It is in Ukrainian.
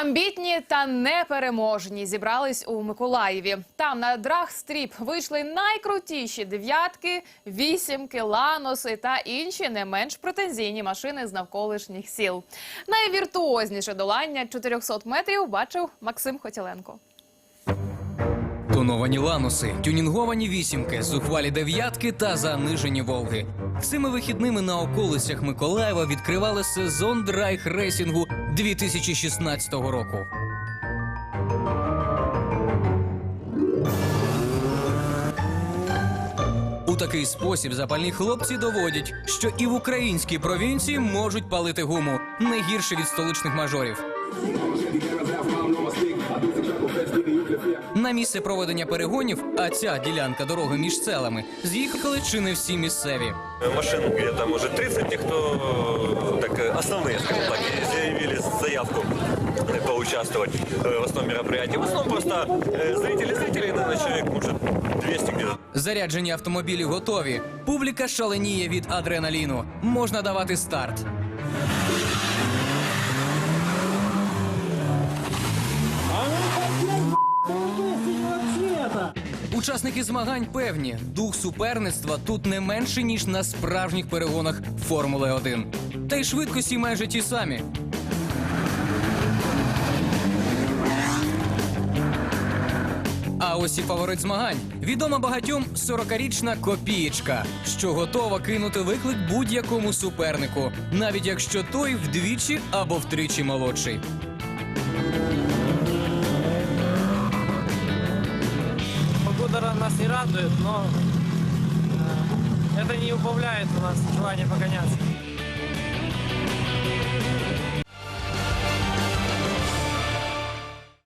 Амбітні та непереможні зібрались у Миколаєві. Там на драгстріп вийшли найкрутіші дев'ятки, вісімки, ланоси та інші не менш претензійні машини з навколишніх сіл. Найвіртуозніше долання 400 метрів бачив Максим Хотіленко. Тоновані лануси, тюнінговані вісімки, зухвалі дев'ятки та занижені волги. Цими вихідними на околицях Миколаєва відкривали сезон драйх-рейсінгу 2016 року. У такий спосіб запальні хлопці доводять, що і в українській провінції можуть палити гуму не гірше від столичних мажорів. На місце проведення перегонів, а ця ділянка дороги між селами, з'їхали чи не всі місцеві. Машин где-то, может, 30, те, кто э, так, э, основные, скажем так, и заявили заявку э, поучаствовать э, в основном мероприятии. В основном просто э, зрители, зрители, наверное, человек, может, 200 где-то. Заряджені автомобілі готові. Публіка шаленіє від адреналіну. Можна давати старт. Учасники змагань певні, дух суперництва тут не менший, ніж на справжніх перегонах Формули 1. Та й швидкості майже ті самі. А ось і фаворит змагань. Відома багатьом 40-річна копієчка, що готова кинути виклик будь-якому супернику, навіть якщо той вдвічі або втричі молодший. Погода ра- нас не радует, но э, это не убавляет у нас желание погоняться.